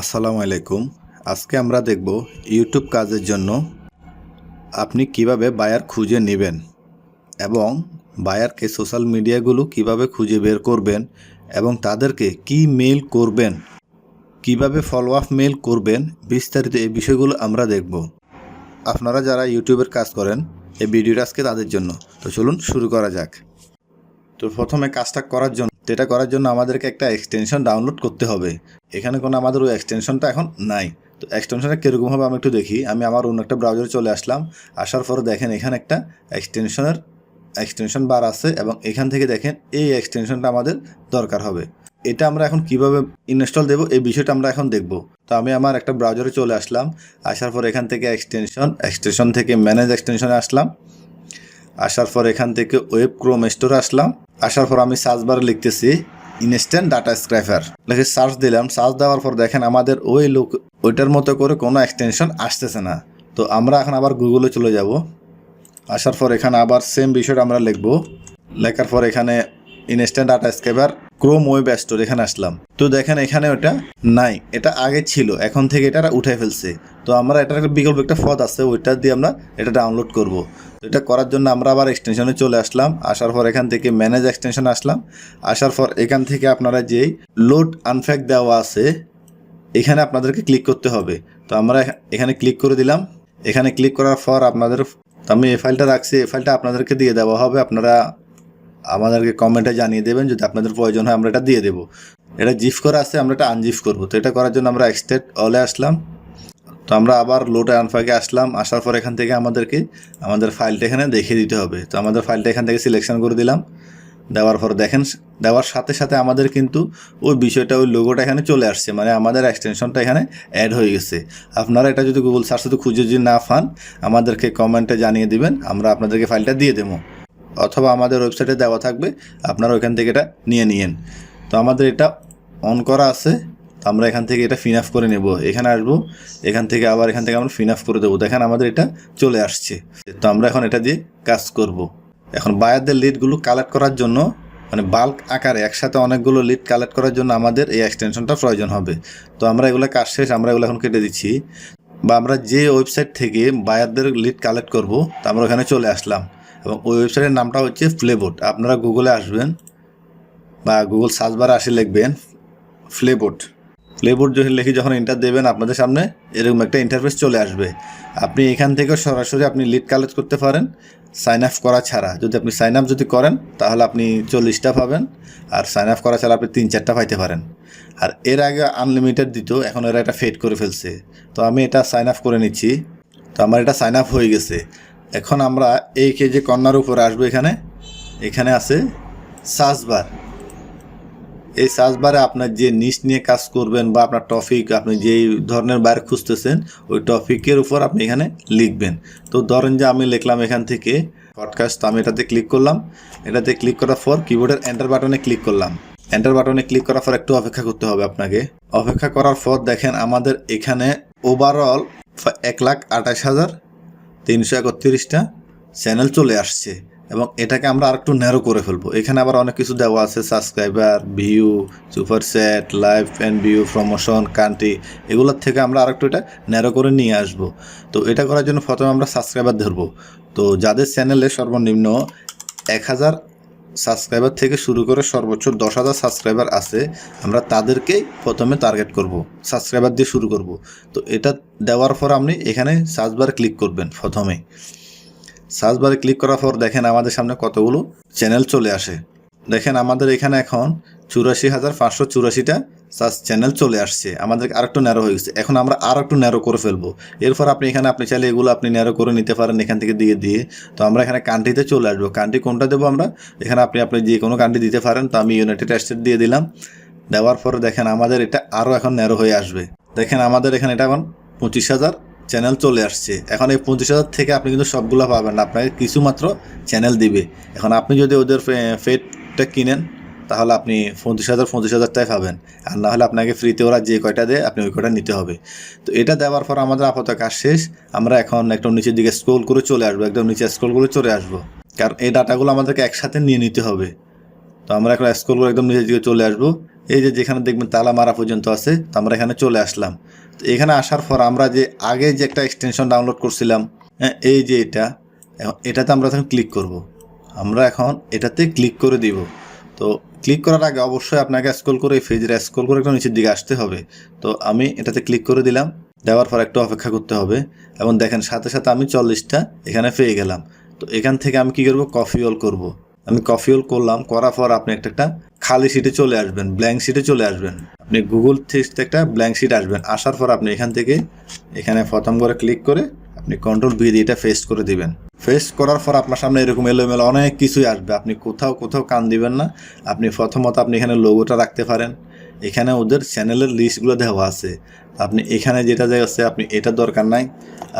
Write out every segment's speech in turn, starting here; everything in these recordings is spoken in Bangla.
আসসালামু আলাইকুম। আজকে আমরা দেখব ইউটিউব কাজের জন্য আপনি কীভাবে বায়ার খুঁজে নেবেন এবং বায়ারকে সোশ্যাল মিডিয়াগুলো কীভাবে খুঁজে বের করবেন এবং তাদেরকে কি মেল করবেন, কীভাবে ফলো আপ মেল করবেন, বিস্তারিত এই বিষয়গুলো আমরা দেখব। আপনারা যারা ইউটিউবের কাজ করেন, এই ভিডিওটা আজকে তাদের জন্য। তো চলুন শুরু করা যাক। তো প্রথমে কাজটা করার জন্য এটা করার জন্য আমাদেরকে একটা এক্সটেনশন ডাউনলোড করতে হবে। এখানে কোনো আমাদের ওই এক্সটেনশনটা এখন নাই। তো এক্সটেনশনটা কীরকম হবে আমি একটু দেখি। আমি আমার অন্য একটা ব্রাউজারে চলে আসলাম। আসার পরে দেখেন এখানে একটা এক্সটেনশনের এক্সটেনশন বার আছে এবং এখান থেকে দেখেন এই এক্সটেনশনটা আমাদের দরকার হবে। এটা আমরা এখন কীভাবে ইনস্টল দেবো এই বিষয়টা আমরা এখন দেখব। তো আমি আমার একটা ব্রাউজারে চলে আসলাম। আসার পর এখান থেকে এক্সটেনশন এক্সটেনশন থেকে ম্যানেজ এক্সটেনশনে আসলাম। আসার পর এখান থেকে ওয়েব ক্রোম স্টোরে আসলাম। আসার পর আমি সার্চ বারে লিখতেছি ইনস্ট্যান্ট ডাটা স্ক্র্যাপার লিখে সার্চ দিলাম। সার্চ দেওয়ার পর দেখেন আমাদের ওই লোক ওইটার মতো করে কোনো এক্সটেনশন আসতেছে না। তো আমরা এখন আবার গুগলে চলে যাব। আসার পর এখানে আবার সেম বিষয়টা আমরা লিখব। লেখার পর এখানে instant data scraper Chrome web store এখানে আসলাম। তো দেখেন এখানে ওটা নাই, এটা আগে ছিল, এখন থেকে এটা উঠে ফেলছে। তো আমরা এটার বিকল্প, একটা পথ আছে, ওইটা দিয়ে আমরা এটা ডাউনলোড করব। এটা করার জন্য আমরা আবার এক্সটেনশনে চলে আসলাম, আসার পর এখান থেকে ম্যানেজ এক্সটেনশন আসলাম। আসার পর এখান থেকে আপনারা যেই লোড আনফ্যাক দেওয়া আছে, এখানে আপনাদেরকে ক্লিক করতে হবে। তো আমরা এখা- এখানে ক্লিক করে দিলাম। এখানে ক্লিক করার পর আপনাদের আমি এই ফাইলটা রাখছি, এই ফাইলটা আপনাদেরকে দিয়ে দেওয়া হবে, আপনারা আমাদেরকে কমেন্টে জানিয়ে দেবেন, যদি আপনাদের প্রয়োজন হয় আমরা এটা দিয়ে দেবো। এটা জিফ করা আছে, আমরা এটা আনজিফ করব। তো এটা করার জন্য আমরা এক্সটেট অলে আসলাম। তো আমরা আবার লোড আনফাকে আসলাম, আসার পর এখান থেকে আমাদেরকে, আমাদের ফাইলটা এখানে দেখিয়ে দিতে হবে। তো আমাদের ফাইলটা এখান থেকে সিলেকশন করে দিলাম। দেওয়ার পর দেখেন, দেওয়ার সাথে সাথে আমাদের কিন্তু ওই বিষয়টা, ওই লোগোটা এখানে চলে আসছে। মানে আমাদের এক্সটেনশনটা এখানে অ্যাড হয়ে গেছে। আপনারা এটা যদি গুগল সার্চ শুধু খুঁজে যদি না পান, আমাদেরকে কমেন্টে জানিয়ে দিবেন, আমরা আপনাদেরকে ফাইলটা দিয়ে দেবো। অথবা আমাদের ওয়েবসাইটে দেওয়া থাকবে, আপনারা ওইখান থেকে এটা নিয়ে নিয়েন। তো আমাদের এটা অন করা আছে, তো আমরা এখান থেকে এটা ফিন আপ করে নেব। এখানে আসব, এখান থেকে আবার এখান থেকে আমরা ফিন আপ করে দেবো। দেখেন আমাদের এটা চলে আসছে। তো আমরা এখন এটা দিয়ে কাজ করব। এখন বায়ারদের লিডগুলো কালেক্ট করার জন্য মানে বাল্ক আকারে একসাথে অনেকগুলো লিড কালেক্ট করার জন্য আমাদের এই এক্সটেনশনটা প্রয়োজন হবে। তো আমরা এগুলো কাজ শেষ, আমরা এগুলো এখন কেটে দিচ্ছি। বা আমরা যে ওয়েবসাইট থেকে বায়ারদের লিড কালেক্ট করব, তা আমরা ওখানে চলে আসলাম। এবং ওই ওয়েবসাইটের নামটা হচ্ছে ফ্লেবোট আপনারা গুগলে আসবেন বা গুগল সার্চ বারে আসে লিখবেন ফ্লেবোট ফ্লেবোট যদি লিখে যখন এন্টার দেবেন, আপনাদের সামনে এরকম একটা ইন্টারফেস চলে আসবে। আপনি এখান থেকে সরাসরি আপনি লিড কালেক্ট করতে পারেন সাইন আপ করা ছাড়া। যদি আপনি সাইন আপ যদি করেন, তাহলে আপনি চল্লিশটা পাবেন আর সাইন আপ করা ছাড়া আপনি তিন চারটা পাইতে পারেন। আর এর আগে আনলিমিটেড দিত, এখন এরা এটা ফেড করে ফেলছে। তো আমি এটা সাইন আপ করে নিচ্ছি। তো আমার এটা সাইন আপ হয়ে গেছে। এখন আমরা এই কে যে কর্নার উপরে আসব এখানে এখানে আছে সার্চ বার। এই সার্চ বারে আপনার যে নিশ নিয়ে কাজ করবেন বা আপনার টপিক, আপনি যেই ধরনের বাইরে খুঁজতেছেন, ওই টপিকের উপর আপনি এখানে লিখবেন। তো ধরেন যে আমি লিখলাম এখান থেকে পডকাস্ট আমি এটাতে ক্লিক করলাম। এটাতে ক্লিক করার পর কিবোর্ডের এন্টার বাটনে ক্লিক করলাম। এন্টার বাটনে ক্লিক করার পর একটু অপেক্ষা করতে হবে আপনাকে। অপেক্ষা করার পর দেখেন আমাদের এখানে ওভারঅল এক লাখ আঠাশ হাজার তিনশো একত্রিশটা চ্যানেল চলে আসছে এবং এটাকে আমরা আরেকটু ন্যারো করে ফেলব। এখানে আবার অনেক কিছু দেওয়া আছে subscriber view super set live and view promotion country এগুলোর থেকে আমরা আরেকটু এটা ন্যারো করে নিয়ে আসব। তো এটা করার জন্য প্রথমে আমরা সাবস্ক্রাইবার ধরবো। তো যাদের চ্যানেলে সর্বনিম্ন এক হাজার সাবস্ক্রাইবার থেকে শুরু করে সর্বোচ্চ দশ হাজার সাবস্ক্রাইবার আছে, আমরা তাদেরকেই প্রথমে টার্গেট করব, সাবস্ক্রাইবার দিয়ে শুরু করব। তো এটা দেওয়ার পর আপনি এখানে সার্চবার ক্লিক করবেন প্রথমে। সার্চবারে ক্লিক করার পর দেখেন আমাদের সামনে কতগুলো চ্যানেল চলে আসে। দেখেন আমাদের এখানে এখন চুরাশি হাজার পাঁচশো চুরাশিটা সার্চ চ্যানেল চলে আসছে। আমাদের আরেকটু ন্যারো হয়ে গেছে। এখন আমরা আর একটু ন্যারো করে ফেলব। এরপর আপনি এখানে, আপনি চাইলে এগুলো আপনি ন্যারো করে নিতে পারেন এখান থেকে দিয়ে দিয়ে। তো আমরা এখানে কান্ট্রিতে চলে আসব। কান্ট্রি কোনটা দেবো আমরা? এখানে আপনি আপনি যে কোনো কান্ট্রি দিতে পারেন। তো আমি ইউনাইটেড স্টেট দিয়ে দিলাম। দেওয়ার পরে দেখেন আমাদের এটা আরও এখন ন্যারো হয়ে আসবে। দেখেন আমাদের এখানে এটা এখন পঁচিশ হাজার চ্যানেল চলে আসছে। এখন এই পঁচিশ হাজার থেকে আপনি কিন্তু সবগুলো পাবেন। না আপনাকে কিছু মাত্র চ্যানেল দিবে। এখন আপনি যদি ওদের ফেটটা কিনেন তাহলে আপনি পঁচিশ হাজার পঁচিশ হাজারটাই পাবেন। আর না হলে আপনাকে ফ্রিতে ওরা যে কয়টা দেয় আপনি ওই কয়টা নিতে হবে। তো এটা দেওয়ার পর আমাদের আপাতত কাজ শেষ। আমরা এখন একদম নিচের দিকে স্ক্রোল করে চলে আসব একদম নিচে স্ক্রোল করে চলে আসব। কারণ এই ডাটাগুলো আমাদেরকে একসাথে নিয়ে নিতে হবে। তো আমরা এখন স্ক্রোল করে একদম নিচের দিকে চলে আসব। এই যে যেখানে দেখবেন তালা মারা পর্যন্ত আছে তো আমরা এখানে চলে আসলাম। তো এখানে আসার পর আমরা যে আগে যে একটা এক্সটেনশন ডাউনলোড করছিলাম হ্যাঁ, এই যে এটা এটাতে আমরা এখন ক্লিক করব। আমরা এখন এটাতে ক্লিক করে দিব। তো ক্লিক করার আগে অবশ্যই আপনাকে স্ক্রল করে ফেজে স্ক্রল করে একটু নিচের দিকে আসতে হবে। তো আমি এটাতে ক্লিক করে দিলাম, দেওয়ার পর একটু অপেক্ষা করতে হবে। এবং দেখেন, সাথে সাথে আমি চল্লিশটা এখানে পেয়ে গেলাম। তো এখান থেকে আমি কি করব? কফি অল করব। আমি কফি অল করলাম, করার পর আপনি একটা একটা খালি সিটে চলে আসবেন ব্ল্যাঙ্ক সিটে চলে আসবেন। আপনি গুগল থেকে একটা ব্ল্যাঙ্ক সিট আসবেন। আসার পর আপনি এখান থেকে এখানে প্রথম করে ক্লিক করে আপনি কন্ট্রোল ভি দিয়ে এটা ফেস্ট করে দিবেন। ফেস্ট করার পর আপনার সামনে এরকম এলোমেলো অনেক কিছুই আসবে। আপনি কোথাও কোথাও কান দিবেন না। আপনি প্রথমত আপনি এখানে লোগোটা রাখতে পারেন। এখানে ওদের চ্যানেলের লিস্টগুলো দেওয়া আছে। আপনি এখানে যেটা আছে, আপনি এটা দরকার নাই।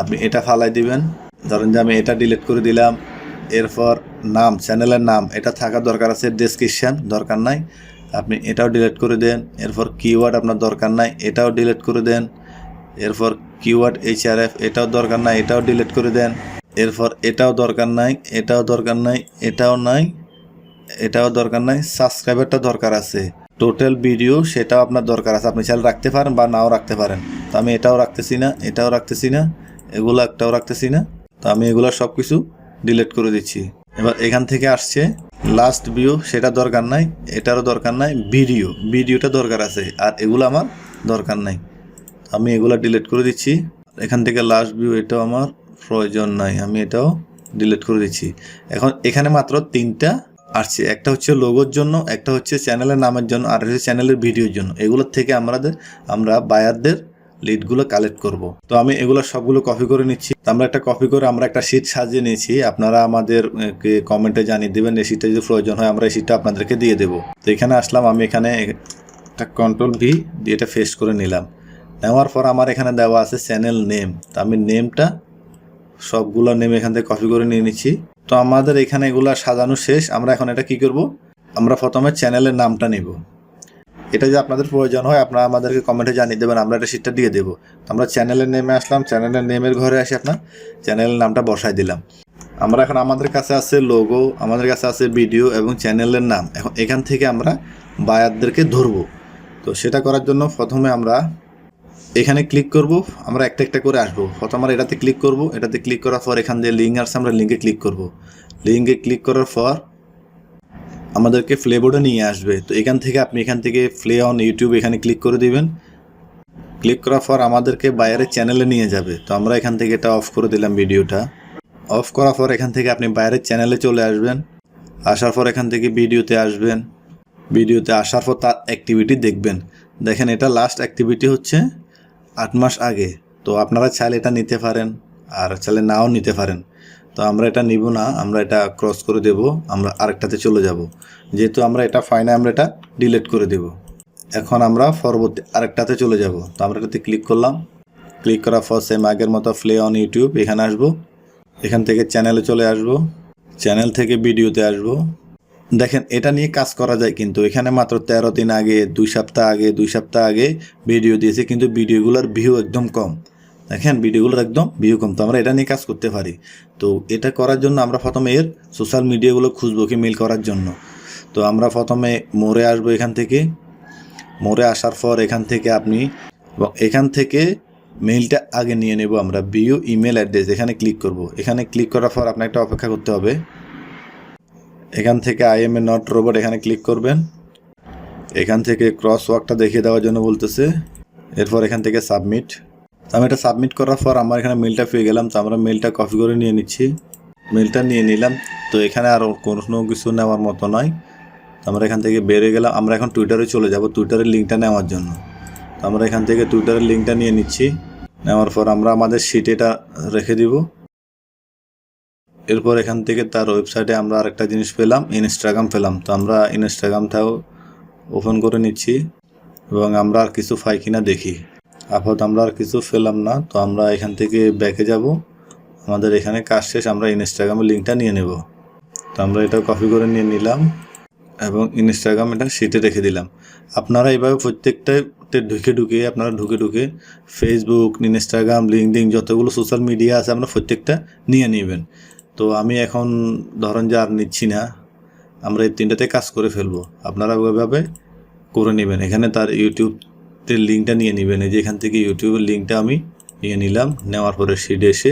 আপনি এটা ফালাই দিবেন। ধরেন যে আমি এটা ডিলিট করে দিলাম। এরপর নাম চ্যানেলের নাম, এটা থাকা দরকার আছে ডেসক্রিপশান দরকার নাই। আপনি এটাও ডিলিট করে দেন। এরপর কিওয়ার্ড আপনার দরকার নাই, এটাও ডিলিট করে দেন। এরপর কিওয়ার্ড এইচআরএফ এটাও দরকার নাই, এটাও ডিলিট করে দেন। এরপর এটাও দরকার নাই, এটাও দরকার নাই, এটাও নাই, এটাও দরকার নাই, সাবস্ক্রাইবারটা দরকার আছে। টোটাল ভিডিও সেটাও আপনার দরকার আছে, আপনি চাইলে রাখতে পারেন বা নাও রাখতে পারেন। তো আমি এটাও রাখতেছি না, এটাও রাখতেছি না, এগুলো একটাও রাখতেছি না। তো আমি এগুলো সব কিছু ডিলিট করে দিচ্ছি। এবার এখান থেকে আসছে, লাস্ট ভিউ, সেটা দরকার নাই, এটারও দরকার নাই, ভিডিও, ভিডিওটা দরকার আছে, আর এগুলো আমার দরকার নাই। আমি এগুলো ডিলিট করে দিচ্ছি। এখান থেকে লাস্ট ভিউ এটাও আমার প্রয়োজন নাই, আমি এটাও ডিলিট করে দিচ্ছি। এখন এখানে মাত্র তিনটা আসছে, একটা হচ্ছে লোগোর জন্য, একটা হচ্ছে চ্যানেলের নামের জন্য, আর হচ্ছে চ্যানেলের ভিডিওর জন্য। এগুলোর থেকে আমাদের, আমরা বায়ারদের লিডগুলো কালেক্ট করব। তো আমি এগুলো সবগুলো কপি করে নিচ্ছি। আমরা একটা কপি করে আমরা একটা শিট সাজিয়ে নিয়েছি। আপনারা আমাদের কমেন্টে জানিয়ে দেবেন, এই শিটটা যদি প্রয়োজন হয়, আমরা এই শিটটা আপনাদেরকে দিয়ে দেবো। তো এখানে আসলাম, আমি এখানে একটা কন্ট্রোল ভি দিয়ে এটা ফেস করে নিলাম। নেওয়ার পর আমার এখানে দেওয়া আছে চ্যানেল নেম তো আমি নেমটা সবগুলো নেম এখান থেকে কপি করে নিয়ে নিচ্ছি। তো আমাদের এখানে এগুলো সাজানো শেষ। আমরা এখন এটা কি করব? আমরা প্রথমে চ্যানেলের নামটা নেব। এটা যে আপনাদের প্রয়োজন হয়, আপনারা আমাদেরকে কমেন্টে জানিয়ে দেবেন, আমরা এটা সিটটা দিয়ে দেবো। আমরা চ্যানেলের নেমে আসলাম চ্যানেলের নেমের ঘরে আসি আপনার। চ্যানেলের নামটা বসাই দিলাম। আমরা এখন আমাদের কাছে আছে লোগো আমাদের কাছে আছে ভিডিও এবং চ্যানেলের নাম। এখন এখান থেকে আমরা বায়ারদেরকে ধরবো। তো সেটা করার জন্য প্রথমে আমরা এখানে ক্লিক করব, আমরা একটা একটা করে আসব। প্রথম আমরা এটাতে ক্লিক করব, এটাতে ক্লিক করার পর এখান দিয়ে লিঙ্ক আসছে, আমরা লিঙ্কে ক্লিক করব। লিঙ্কে ক্লিক করার পর আমাদেরকে ফ্লেবোর্ডে নিয়ে আসবে। তো এখান থেকে আপনি এখান থেকে ফ্লে অন ইউটিউব এখানে ক্লিক করে দিবেন। ক্লিক করার পর আমাদেরকে বাইরের চ্যানেলে নিয়ে যাবে। তো আমরা এখান থেকে এটা অফ করে দিলাম ভিডিওটা। অফ করার পর এখান থেকে আপনি বাইরের চ্যানেলে চলে আসবেন। আসার পর এখান থেকে ভিডিওতে আসবেন। ভিডিওতে আসার পর তার অ্যাক্টিভিটি দেখবেন। দেখেন এটা লাস্ট অ্যাক্টিভিটি হচ্ছে আট মাস আগে। তো আপনারা চাইলে এটা নিতে পারেন আর চাইলে নাও নিতে পারেন। তো আমরা এটা নিব না, আমরা এটা ক্রস করে দেব, আমরা আরেকটাতে চলে যাব। যেহেতু আমরা এটা ফাইনে আমরা এটা ডিলিট করে দেব। এখন আমরা পরবর্তী আরেকটাতে চলে যাব। তো আমরা এটাতে ক্লিক করলাম। ক্লিক করার পর সেম আগের মতো প্লে অন ইউটিউব এখানে আসব। এখান থেকে চ্যানেলে চলে আসব। চ্যানেল থেকে ভিডিওতে আসব। দেখেন, এটা নিয়ে কাজ করা যায় কিন্তু। এখানে মাত্র তেরো দিন আগে, দুই সপ্তাহ আগে, দুই সপ্তাহ আগে ভিডিও দিয়েছে, কিন্তু ভিডিওগুলোর ভিউ একদম কম। দেখেন ভিডিওগুলোর একদম ভিউ কম। তো আমরা এটা নিয়ে কাজ করতে পারি। তো এটা করার জন্য আমরা প্রথমে এর সোশ্যাল মিডিয়াগুলো খুঁজবো কি মেল করার জন্য। তো আমরা প্রথমে মোড়ে আসব এখান থেকে। মোড়ে আসার পর এখান থেকে আপনি এখান থেকে মেইলটা আগে নিয়ে নেব আমরা। বিউ ইমেল অ্যাড্রেস এখানে ক্লিক করব। এখানে ক্লিক করার পর আপনার একটা অপেক্ষা করতে হবে। এখান থেকে I am a not robot এখানে ক্লিক করবেন। এখান থেকে ক্রস ওয়ার্কটা দেখিয়ে দেওয়ার জন্য বলতেছে। এরপর এখান থেকে সাবমিট আমি এটা সাবমিট করার পর আমার এখানে মেলটা পেয়ে গেলাম। তো আমরা মেলটা কপি করে নিয়ে নিচ্ছি। মেলটা নিয়ে নিলাম। তো এখানে আর কোনো কিছু নেওয়ার মতো নয়। আমরা এখান থেকে বেরিয়ে গেলাম। আমরা এখন টুইটারে চলে যাব। টুইটারের লিঙ্কটা নেওয়ার জন্য। তো আমরা এখান থেকে টুইটারের লিঙ্কটা নিয়ে নিচ্ছি। নেওয়ার পর আমরা আমাদের শিটে এটা রেখে দিব। এরপর এখান থেকে তার ওয়েবসাইটে আমরা আরেকটা জিনিস পেলাম ইনস্টাগ্রাম পেলাম। তো আমরা ইনস্টাগ্রামটাও ওপেন করে নিচ্ছি এবং আমরা আর কিছু পাই কিনা দেখি। আপাতত আমরা আর কিছু পেলাম না, তো আমরা এখান থেকে ব্যাকে যাব। আমাদের এখানে কাজ শেষ, আমরা ইনস্টাগ্রামের লিঙ্কটা নিয়ে নেব। তো আমরা এটা কপি করে নিয়ে নিলাম এবং ইনস্টাগ্রাম এটা সিটে রেখে দিলাম। আপনারা এইভাবে প্রত্যেকটাতে ঢুকে ঢুকে, আপনারা ঢুকে ঢুকে ফেসবুক ইনস্টাগ্রাম লিঙ্কডিন যতগুলো সোশ্যাল মিডিয়া আছে, আপনারা প্রত্যেকটা নিয়ে নেবেন। তো আমি এখন ধরেন যে আর নিচ্ছি না, আমরা এই তিনটাতে কাজ করে ফেলব। আপনারা ওইভাবে করে নেবেন। এখানে তার ইউটিউবের লিঙ্কটা নিয়ে নেবেন। এই যে এখান থেকে ইউটিউবের লিঙ্কটা আমি নিয়ে নিলাম। নেওয়ার পরে সিডে এসে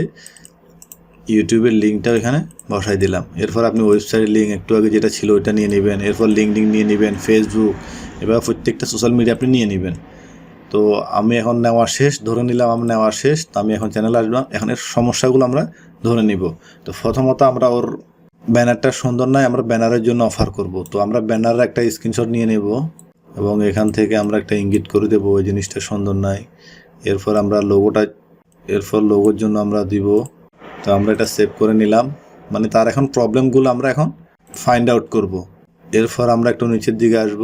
ইউটিউবের লিঙ্কটা এখানে বসাই দিলাম। এরপর আপনি ওয়েবসাইটের লিঙ্ক একটু আগে যেটা ছিল ওইটা নিয়ে নেবেন। এরপর লিঙ্কডিন নিয়ে নেবেন ফেসবুক এবার প্রত্যেকটা সোশ্যাল মিডিয়া আপনি নিয়ে নেবেন। তো আমি এখন নেওয়া শেষ, ধরে নিলাম আমি নেওয়া শেষ। তো আমি এখন চ্যানেল আসলাম এখন সমস্যাগুলো আমরা ধরে নিব। তো প্রথমত আমরা ওর ব্যানারটা সুন্দর নয়, আমরা ব্যানারের জন্য অফার করব। তো আমরা ব্যানারের একটা স্ক্রিনশট নিয়ে নেব এবং এখান থেকে আমরা একটা ইঙ্গিত করে দেবো, ওই জিনিসটা সুন্দর নয়। এরপর আমরা লোগোটা এরপর লোগোর জন্য আমরা দিব। তো আমরা এটা সেভ করে নিলাম। মানে তার এখন প্রবলেমগুলো আমরা এখন ফাইন্ড আউট করব। এরপর আমরা একটু নিচের দিকে আসব।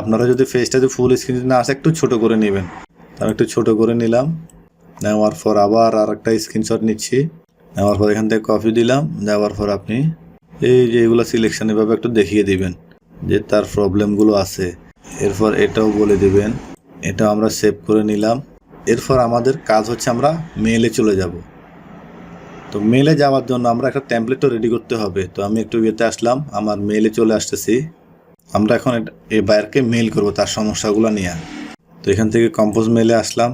আপনারা যদি ফেসটা যদি ফুল স্ক্রিন না আসে, একটু ছোট করে নেবেন। তো আমি একটু ছোট করে নিলাম। নেওয়ার পর আবার আর একটা স্ক্রিনশট নিচ্ছি। নেওয়ার পর এখান থেকে কপি দিলাম দেওয়ার পর আপনি এই যে এগুলো সিলেকশন এভাবে একটু দেখিয়ে দিবেন, যে তার প্রবলেমগুলো আছে। এরপর এটাও বলে দিবেন, এটা আমরা সেভ করে নিলাম। এরপর আমাদের কাজ হচ্ছে আমরা মেলে চলে যাব। তো মেলে যাওয়ার জন্য আমরা একটা ট্যাম্পলেটও রেডি করতে হবে। তো আমি একটু ইয়েতে আসলাম, আমার মেলে চলে আসতেছি। আমরা এখন এই বায়ারকে মেল করব তার সমস্যাগুলো নিয়ে। তো এখান থেকে কম্পোজ মেলে আসলাম।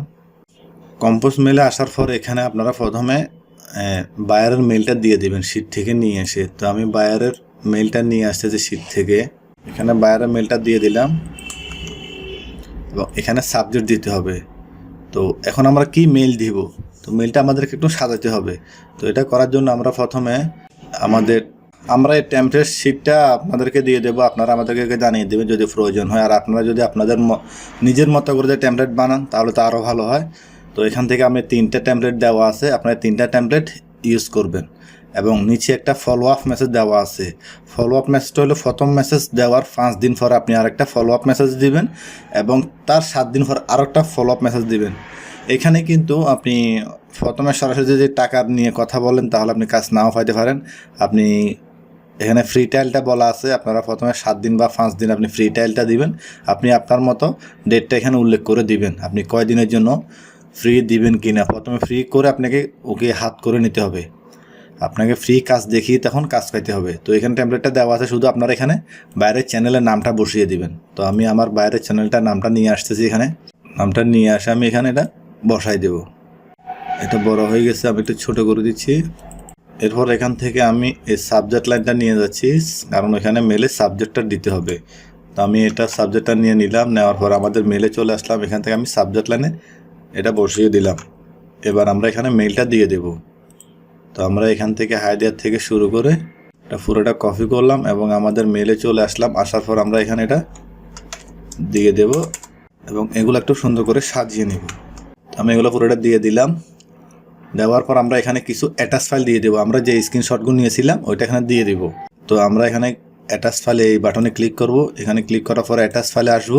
কম্পোজ মেলে আসার পর এখানে আপনারা প্রথমে বায়ারের মেলটা দিয়ে দিবেন সিট থেকে নিয়ে এসে। তো আমি বায়ারের মেলটা নিয়ে আসতেছি সিট থেকে। এখানে বায়ারের মেলটা দিয়ে দিলাম। এবং এখানে সাবজেক্ট দিতে হবে। তো এখন আমরা কি মেল দিব? তো মেলটা আমাদেরকে একটু সাজাতে হবে। তো এটা করার জন্য আমরা প্রথমে আমাদের, আমরা এই টেমপ্লেট শিটটা আপনাদেরকে দিয়ে দেবো। আপনারা আমাদেরকে জানিয়ে দেবেন যদি প্রয়োজন হয়। আর আপনারা যদি আপনাদের নিজের মতো করে যে টেমপ্লেট বানান, তাহলে তো আরও ভালো হয়। তো এখান থেকে আমি তিনটা টেমপ্লেট দেওয়া আছে, আপনারা তিনটা টেমপ্লেট ইউজ করবেন। এবং নিচে একটা ফলো আপ মেসেজ দেওয়া আছে। ফলো আপ মেসেজটা হলো প্রথম মেসেজ দেওয়ার পাঁচ দিন পর আপনি আরেকটা ফলো আপ মেসেজ দিবেন এবং তার সাত দিন পর আরেকটা ফলো আপ মেসেজ দিবেন। এখানে কিন্তু আপনি প্রথমে সরাসরি যদি টাকা নিয়ে কথা বলেন, তাহলে আপনি কাজ নাও পাইতে পারেন। আপনি এখানে ফ্রি টাইলটা বলা আছে, আপনারা প্রথমে সাত দিন বা পাঁচ দিন আপনি ফ্রি টাইলটা দিবেন। আপনি আপনার মতো ডেটটা এখানে উল্লেখ করে দিবেন। আপনি কয় দিনের জন্য ফ্রি দিবেন কি না প্রথমে ফ্রি করে আপনাকে ওকে হাত করে নিতে হবে। আপনাকে ফ্রি কাজ দেখিয়ে তখন কাজ পাইতে হবে। তো এখানে ট্যাবলেটটা দেওয়া আছে, শুধু আপনার এখানে বাইরের চ্যানেলের নামটা বসিয়ে দিবেন। তো আমি আমার বাইরের চ্যানেলটার নামটা নিয়ে আসতেছি এখানে। নামটা নিয়ে আসে, আমি এখানে এটা বসাই দেব। এটা বড় হয়ে গেছে, আমি একটু ছোট করে দিচ্ছি। এরপর এখান থেকে আমি এই সাবজেক্ট লাইনটা নিয়ে যাচ্ছি, কারণ এখানে মেলে সাবজেক্টটা দিতে হবে। তো আমি এটা সাবজেক্টটা নিয়ে নিলাম, নেওয়ার পর আমাদের মেলে চলে আসলাম। এখান থেকে আমি সাবজেক্ট লাইনে এটা বসিয়ে দিলাম। এবার আমরা এখানে মেলটা দিয়ে দেব। তো আমরা এখান থেকে হায়দিয়ার থেকে শুরু করে এটা পুরোটা কপি করলাম এবং আমাদের মেলে চলে আসলাম। আসার পর আমরা এখানে এটা দিয়ে দেব এবং এগুলো একটু সুন্দর করে সাজিয়ে নেব। আমি এগুলো পুরোটা দিয়ে দিলাম। দেওয়ার পর আমরা এখানে কিছু অ্যাটাচ ফাইল দিয়ে দেবো। আমরা যে স্ক্রিনশটগুলো নিয়েছিলাম, ওইটা এখানে দিয়ে দেব। তো আমরা এখানে অ্যাটাচ ফাইলে এই বাটনে ক্লিক করব। এখানে ক্লিক করার পর অ্যাটাচ ফাইলে আসব।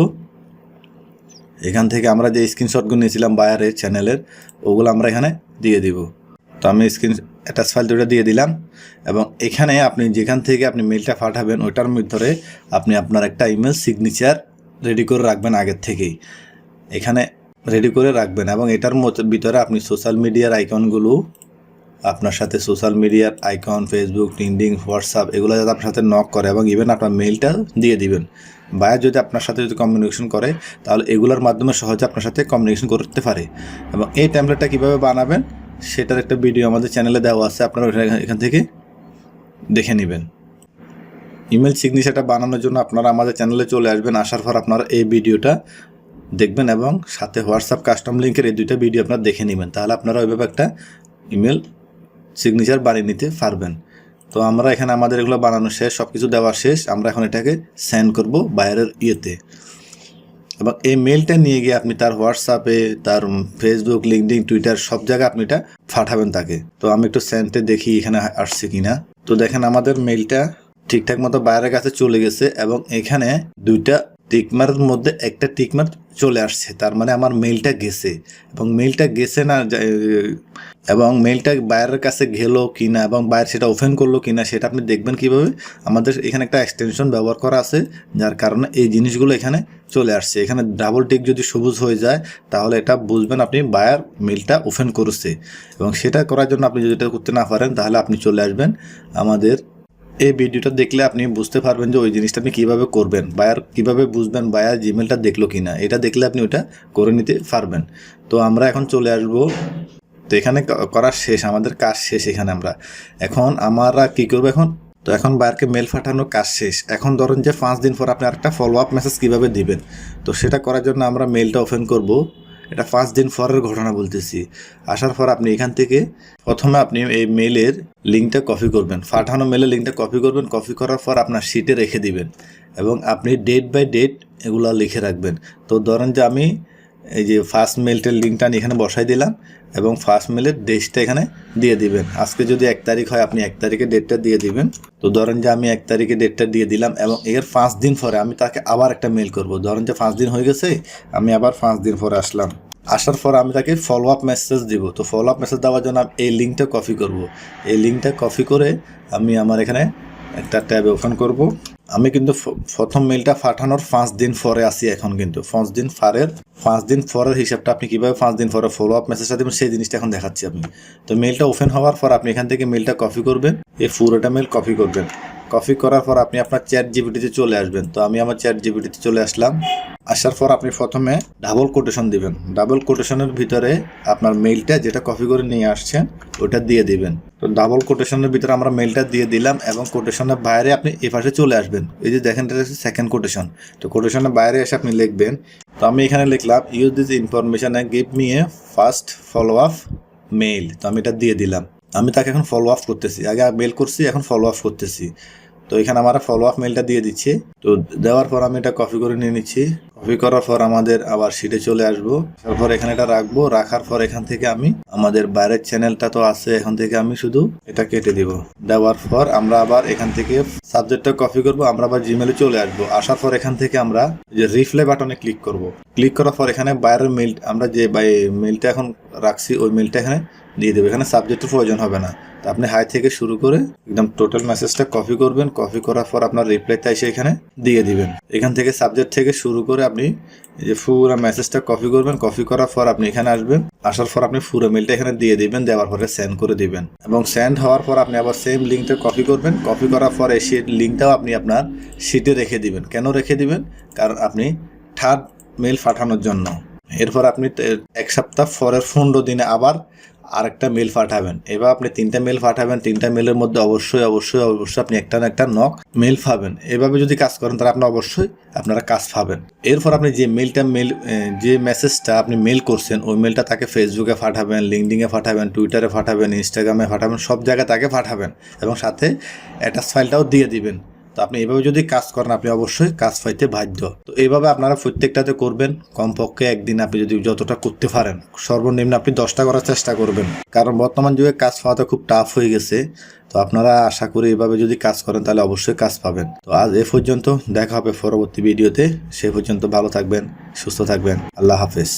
এখান থেকে আমরা যে স্ক্রিনশটগুলো নিয়েছিলাম বায়ারের চ্যানেলের ওগুলো আমরা এখানে দিয়ে দিব। তো আমি স্ক্রিন অ্যাটাচ ফাইল দুটো দিয়ে দিলাম এবং এখানে আপনি যেখান থেকে আপনি মেলটা পাঠাবেন, ওইটার ভিতরে আপনি আপনার একটা ইমেল সিগনেচার রেডি করে রাখবেন আগের থেকেই। এখানে রেডি করে রাখবেন এবং এটার ভিতরে আপনি সোশ্যাল মিডিয়ার আইকনগুলো আপনার সাথে সোশ্যাল মিডিয়ার আইকন ফেসবুক লিঙ্কডিন হোয়াটসঅ্যাপ এগুলো যাতে আপনার সাথে নক করে এবং ইভেন আপনার মেলটা দিয়ে দিবেন। বায়ার যদি আপনার সাথে যদি কমিউনিকেশন করে, তাহলে এগুলোর মাধ্যমে সহজে আপনার সাথে কমিউনিকেশন করতে পারে। এবং এই ট্যাম্পলেটটা কীভাবে বানাবেন, সেটার একটা ভিডিও আমাদের চ্যানেলে দেওয়া আছে, আপনারা এখান থেকে দেখে নেবেন। ইমেল সিগনেচারটা বানানোর জন্য আপনারা আমাদের চ্যানেলে চলে আসবেন, আসার পর আপনারা এই ভিডিওটা দেখবেন এবং সাথে হোয়াটসঅ্যাপ কাস্টম লিঙ্কের এই দুইটা ভিডিও আপনারা দেখে নেবেন। তাহলে আপনারা ওইভাবে একটা ইমেল সিগনেচার বানিয়ে নিতে পারবেন। তো আমরা এখানে আমাদের এগুলো বানানো শেষ সব কিছু দেওয়ার শেষ। আমরা এখন এটাকে সেন্ড করব বাইরের ইয়েতে। এবং এই মেলটা নিয়ে গিয়ে আপনি তার হোয়াটসঅ্যাপে তার ফেসবুক লিঙ্কডিন টুইটার সব জায়গায় আপনি এটা পাঠাবেন তাকে। তো আমি একটু সেন্টে দেখি এখানে আসছে কিনা। তো দেখেন আমাদের মেলটা ঠিকঠাক মতো বাইরের কাছে চলে গেছে এবং এখানে দুইটা টিকমারের মধ্যে একটা টিকমার চলে আসছে। তার মানে আমার মেলটা গেছে। এবং মেলটা গেছে না এবং মেলটা বাইরের কাছে গেলো কি না এবং বাইরে সেটা ওপেন করল কি না সেটা আপনি দেখবেন কীভাবে? আমাদের এখানে একটা এক্সটেনশন ব্যবহার করা আছে, যার কারণে এই জিনিসগুলো এখানে চলে আসছে। এখানে ডাবল টিক যদি সবুজ হয়ে যায়, তাহলে এটা বুঝবেন আপনি বায়ার মেলটা ওপেন করেছে। এবং সেটা করার জন্য আপনি যদি এটা করতে না পারেন, তাহলে আপনি চলে আসবেন আমাদের এই ভিডিওটা দেখলে আপনি বুঝতে পারবেন যে ওই জিনিসটা আপনি কীভাবে করবেন, বায়ার কীভাবে বুঝবেন, বায়ার জিমেলটা দেখল কি না এটা দেখলে আপনি ওটা করে নিতে পারবেন। তো আমরা এখন চলে আসব। তো এখানে ক- করা শেষ, আমাদের কাজ শেষ এখানে আমরা। এখন আমরা কি করব এখন? তো এখন বায়ারকে মেল পাঠানোর কাজ শেষ। এখন ধরেন যে পাঁচ দিন পর আপনি আরেকটা ফলো আপ মেসেজ কীভাবে দিবেন? তো সেটা করার জন্য আমরা মেলটা ওপেন করব। এটা পাঁচ দিন পরের ঘটনা বলতেছি। আসার পর আপনি এখান থেকে প্রথমে আপনি এই মেলের লিঙ্কটা কপি করবেন। পাঠানো মেলের লিঙ্কটা কপি করবেন। কপি করার পর আপনার সিটে রেখে দিবেন। এবং আপনি ডেট বাই ডেট এগুলো লিখে রাখবেন। তো ধরেন যে আমি এই যে ফার্স্ট মেলটের লিঙ্কটা আমি এখানে বসাই দিলাম এবং ফার্স্ট মেলের ডেটটা এখানে দিয়ে দিবেন। আজকে যদি এক তারিখ হয়, আপনি এক তারিখে ডেটটা দিয়ে দিবেন। তো ধরেন যে আমি এক তারিখে ডেটটা দিয়ে দিলাম এবং এর পাঁচ দিন পরে আমি তাকে আবার একটা মেল করব। ধরেন যে পাঁচ দিন হয়ে গেছে, আমি আবার পাঁচ দিন পরে আসলাম। আসার পর আমি তাকে ফলো আপ মেসেজ দিব। তো ফলো আপ মেসেজ দেওয়ার জন্য আমি এই লিঙ্কটা কপি করব। এই লিঙ্কটা কপি করে আমি আমার এখানে একটা ট্যাব ওপেন করব। আমি কিন্তু প্রথম মেলটা পাঠানোর পাঁচ দিন পরে আসি এখন কিন্তু। পাঁচ দিন পরের পাঁচ দিন পরের হিসাবটা আপনি কীভাবে পাঁচ দিন পরে ফলো আপ মেসেজটা দেবেন, সেই জিনিসটা এখন দেখাচ্ছি আপনি তো মেলটা ওপেন হওয়ার পর আপনি এখান থেকে মেলটা কপি করবেন, এই পুরোটা মেল কপি করবেন। কপি করার পর আপনি আপনার চ্যাট জিবিটিতে চলে আসবেন। তো আমি আমার চ্যাট জিবিটিতে চলে আসলাম। আসার পর আপনি প্রথমে ডাবল কোটেশন দিবেন। ডাবল কোটেশনের ভিতরে আপনার মেইলটা যেটা কপি করে নিয়ে আসছেন, ওটা দিয়ে দিবেন। তো ডাবল কোটেশনের ভিতরে আমরা মেইলটা দিয়ে দিলাম এবং কোটেশনের বাইরে আপনি এ পাশে চলে আসবেন। এই যে দেখেন, এটা সেকেন্ড কোটেশন তো কোটেশনের বাইরে এসে আপনি লিখবেন। তো আমি এখানে লিখলাম use this information give me a first follow up mail তো আমি এটা দিয়ে দিলাম। আমি তাকে এখন ফলো আপ করতেছি। আগে মেল করছি, এখন ফলো আপ করতেছি। তো এখানে আমরা ফলো আপ মেলটা দিয়ে দিচ্ছি। তো দেওয়ার পর আমি এটা কপি করে নিয়ে নিচ্ছি। কপি করার পর আমাদের আবার সিটে চলে আসব। তারপর এখানে এটা রাখব। রাখার পর এখান থেকে আমি, আমাদের বাইরের চ্যানেলটা তো আছে, এখান থেকে আমি শুধু এটা কেটে দিব। দেওয়ার পর আমরা আবার এখান থেকে সাবজেক্টটা কপি করব, আমরা আবার জিমেলে চলে আসব। আসার পর এখান থেকে আমরা যে রিপ্লাই বাটনে ক্লিক করব। ক্লিক করার পর এখানে বাইরের মেল আমরা যে মেলটা এখন রাখছি, ওই মেলটা এখানে দিয়ে দেবে। এখানে সাবজেক্টের প্রয়োজন হবে না। তো আপনি হাই থেকে শুরু করে একদম টোটাল মেসেজটা কপি করবেন। কপি করার পর আপনার রিপ্লাইটা এসে এখানে দিয়ে দিবেন। এখান থেকে সাবজেক্ট থেকে শুরু করে আপনি যে পুরো মেসেজটা কপি করবেন। কপি করার পর আপনি এখানে আসবেন। আসার পর আপনি পুরো মেলটা এখানে দিয়ে দিবেন। দেওয়ার পরে সেন্ড করে দিবেন। এবং সেন্ড হওয়ার পর আপনি আবার সেম লিঙ্কটা কপি করবেন। কপি করার পর এই লিঙ্কটাও আপনি আপনার শিটে রেখে দিবেন। কেন রেখে দিবেন? কারণ আপনি থার্ড মেল পাঠানোর জন্য। এরপর আপনি এক সপ্তাহ পরের পনেরো দিনে আবার আরেকটা মেল পাঠাবেন। এবার আপনি তিনটা মেল পাঠাবেন, তিনটা মেলের মধ্যে অবশ্যই অবশ্যই অবশ্যই আপনি একটা না একটা নক মেল পাবেন। এভাবে যদি কাজ করেন, তাহলে আপনি অবশ্যই আপনারা কাজ পাবেন। এরপর আপনি যে মেলটা মেল যে মেসেজটা আপনি মেল করছেন, ওই মেলটা তাকে ফেসবুকে পাঠাবেন লিঙ্কডিংয়ে পাঠাবেন টুইটারে পাঠাবেন ইনস্টাগ্রামে পাঠাবেন, সব জায়গায় তাকে পাঠাবেন এবং সাথে অ্যাটাচ ফাইলটাও দিয়ে দিবেন। তো আপনি এভাবে যদি কাজ করেন, আপনি অবশ্যই কাজ পাইতে বাধ্য। তো এইভাবে আপনারা প্রত্যেকটাতে করবেন। কমপক্ষে একদিন আপনি যদি যতটা করতে পারেন, সর্বনিম্ন আপনি দশটা করার চেষ্টা করবেন। কারণ বর্তমান যুগে কাজ পাওয়াটা খুব টাফ হয়ে গেছে। তো আপনারা আশা করি এভাবে যদি কাজ করেন, তাহলে অবশ্যই কাজ পাবেন। তো আজ এ পর্যন্ত, দেখা হবে পরবর্তী ভিডিওতে। সে পর্যন্ত ভালো থাকবেন, সুস্থ থাকবেন। আল্লাহ হাফেজ।